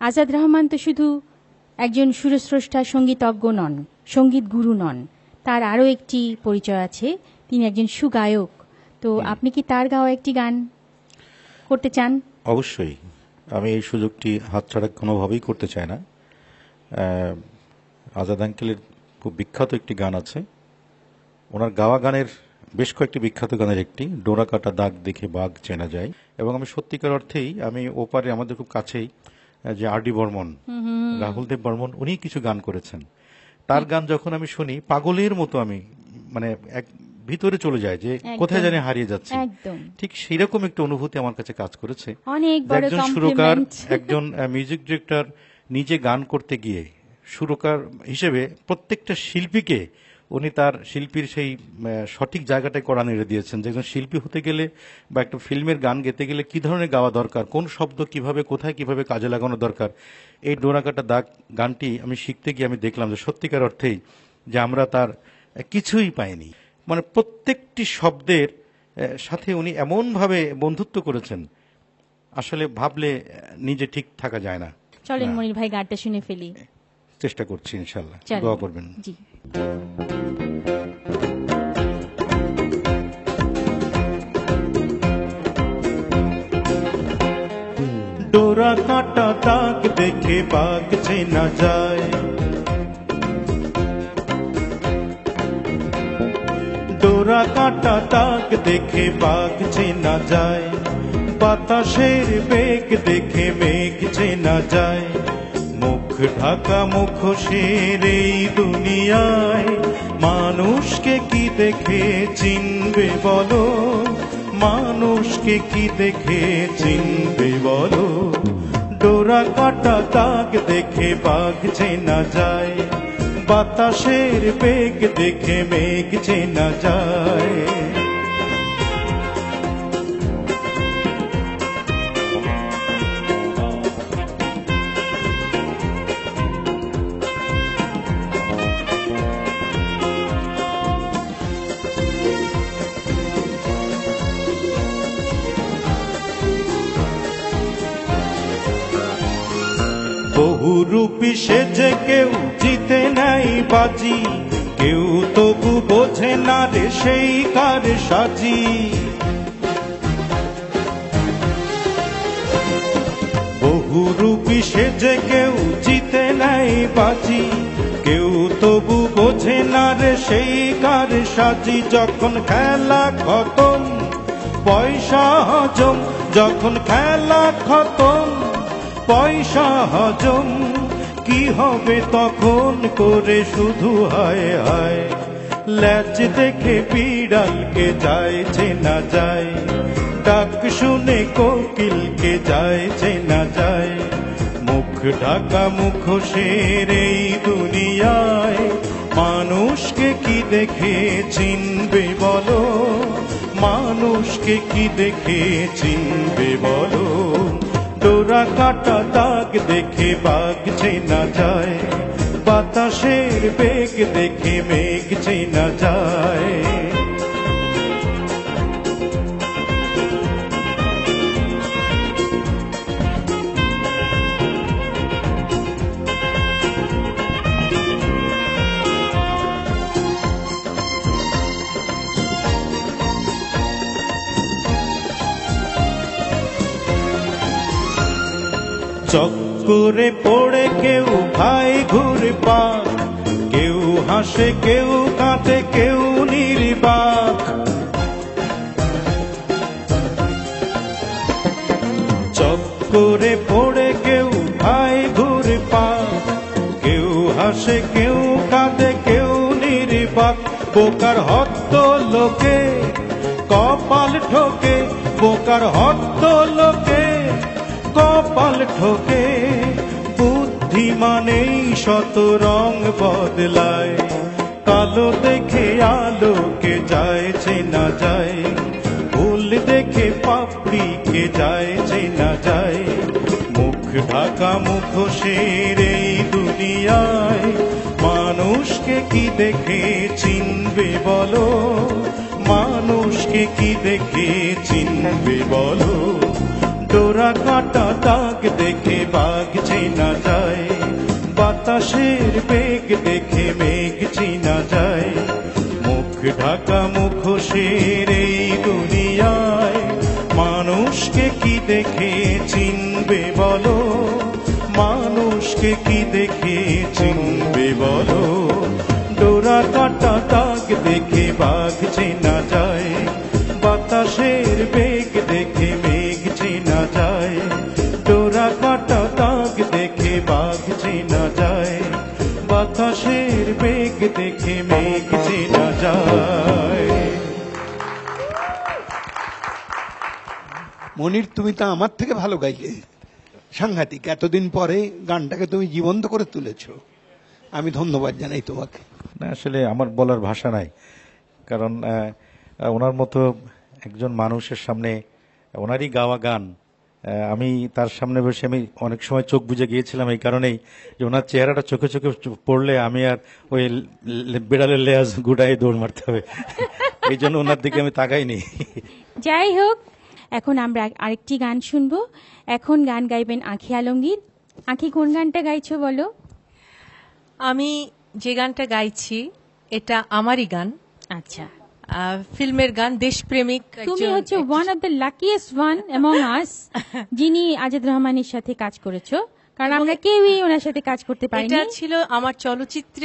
আজাদ রহমান তো শুধু একজন সুরস্রষ্টা সঙ্গীতজ্ঞ নন সংগীত গুরু নন। তার আরও একটি পরিচয় আছে তিনি একজন সুগায়ক। তো আপনি কি তার গাওয়া একটি গান করতে চান? অবশ্যই। আমি এই সুযোগটি হাতছাড়া কোনোভাবেই করতে চাই না। আজাদ আঙ্কেলের খুব বিখ্যাত একটি গান আছে। ওনার গাওয়া গানের বেশ কয়েকটি বিখ্যাত গানের একটি ডোরা কাটা দাগ দেখে বাঘ চেনা যায়। এবং আমি সত্যিকার অর্থেই আমি ওপারে আমাদের খুব কাছেই যে আর ডি বর্মন রাহুল দেব বর্মন উনি কিছু গান করেছেন। তার গান যখন আমি শুনি পাগলের মতো আমি মানে এক ভিতরে চলে যায় যে কোথায়। জানি হারিয়ে যাচ্ছে। ঠিক সেইরকম একটা অনুভূতি আমার কাছে কাজ করেছে। একজন সুরকার একজন মিউজিক ডিরেক্টর নিজে গান করতে গিয়ে সুরকার হিসেবে প্রত্যেকটা শিল্পীকে উনি তার শিল্পীর সেই সঠিক জায়গাটায় করা নেড়ে দিয়েছেন যে একজন শিল্পী হতে গেলে বা একটা ফিল্মের গান গেতে গেলে কি ধরনের গাওয়া দরকার? কোন শব্দ কীভাবে কোথায় কীভাবে কাজে লাগানো দরকার? এই ডোরাকাটা দাগ গানটি আমি শিখতে গিয়ে আমি দেখলাম যে সত্যিকার অর্থেই যে আমরা তার কিছুই পাইনি। মানে প্রত্যেকটি শব্দের সাথে উনি এমনভাবে বন্ধুত্ব করেছেন আসলে ভাবলে নিজে ঠিক থাকা যায় না। চলেন মনির ভাই গানটা শুনে ফেলি। চেষ্টা করছি ইনশাল্লাহ দোয়া করবেন। জি। ডোরা কাটা দাগ দেখে বাঘ চেনা যায়। ডোরা কাটা দাগ দেখে বাঘ চেনা যায়। বাতাসের বেগ দেখে মেঘ চেনা যায়। ঢাকা মুখোশের এই দুনিয়ায় মানুষকে কি দেখে চিনবে বলো? মানুষকে কি দেখে চিনবে বলো? ডোরা কাটা দাগ দেখে বাঘ চেনা যায়, বাতাসের বেগ দেখে মেঘ চেনা যায়। বহু রূপী সেজে কেউ জিতে নাই বাজি। কেউ তবু বোঝে না রে সেই কার সাজি। বহু রূপী সেজে কেউ জিতে নাই বাজি। কেউ তবু বোঝে না রে সেই কার সাজি। যখন খেলা খতম, পয়সা হজম। যখন খেলা খতম পয়সা হজম, কি হবে তখন করে শুধু হায় হায়। ল্যাচ দেখে বিড়ালকে যায়, চেনা যায়। ডাক শুনে কোকিলকে যায়, চেনা যায়। মুখ ঢাকা মুখোশের এই দুনিয়ায়, মানুষকে কি দেখে চিনবে বলো? মানুষকে কি দেখে চিনবে বলো? ডোরা কাটা দাগ দেখে বাঘ চেনা যায় বাতাসের বেগ দেখে মেঘ চেনা যায়। চক্করে পড়ে কেউ ভাই ঘুরে পাক, কেউ হাসে, কেউ কাঁদে, কেউ নির্বাক। চক্করে পড়ে কেউ ভাই ঘুরে পাক, কেউ হাসে, কেউ কাঁদে, কেউ নির্বাক। বোকার হত্ত লোকে, কপাল ঠোকে বোকার হত্ত লোকে কপাল ঠোকে বুদ্ধিমানেই শত রং বদলায়। কালো দেখে আলোকে যায় চেনা যায় ভুল দেখে পাপড়িকে যায় চেনা যায়। মুখ ঢাকা মুখোশের এই দুনিয়ায়, মানুষকে কি দেখে চিনবে বলো? মানুষকে কি দেখে চিনবে বলো? ডোরা কাটা দাগ দেখে বাঘ চেনা যায়। বাতাসের বেগ দেখে মেঘ চেনা যায়। মুখ ঢাকা মুখোশের এই দুনিয়ায় মানুষকে কি দেখে চিনবে বলো? মানুষকে কি দেখে চিনবে বলো? ডোরা কাটা দাগ দেখে বাঘ চেনা যায়। বাতাসের বেগ দেখে মেঘ চেনা যায়। মনির তুমি তো আমার থেকে ভালো গাইলে। সাংঘাতিক এতদিন পরে গানটাকে তুমি জীবন্ত করে তুলেছো। আমি ধন্যবাদ জানাই তোমাকে। না আসলে আমার বলার ভাষা নাই। কারণ ওনার মতো একজন মানুষের সামনে ওনারই গাওয়া গান আমি তার সামনে বসে আমি অনেক সময় চোখ বুঝে গিয়েছিলাম এই কারণেই যে ওনার চেহারাটা চোখে চোখে পড়লে আমি আর ওই বিড়ালের লেয়াজ গুড়াই দৌড় মারতে হবে। এই জন্য ওনার দিকে আমি তাকাইনি। যাই হোক এখন আমরা আরেকটি গান শুনব। এখন গান গাইবেন আঁখি আলমগীর। আঁখি কোন গানটা গাইছো বলো? আমি যে গানটা গাইছি এটা আমারই গান। আচ্ছা। ফিল্মের গান দেশপ্রেমিক তুমি হচ্ছে one of the luckiest one among us যিনি আজাদ রহমানের সাথে কাজ করেছ। কারণ আমরা কেউই ওনার সাথে কাজ করতে পারিনি। এটা ছিল আমার চলচ্চিত্রে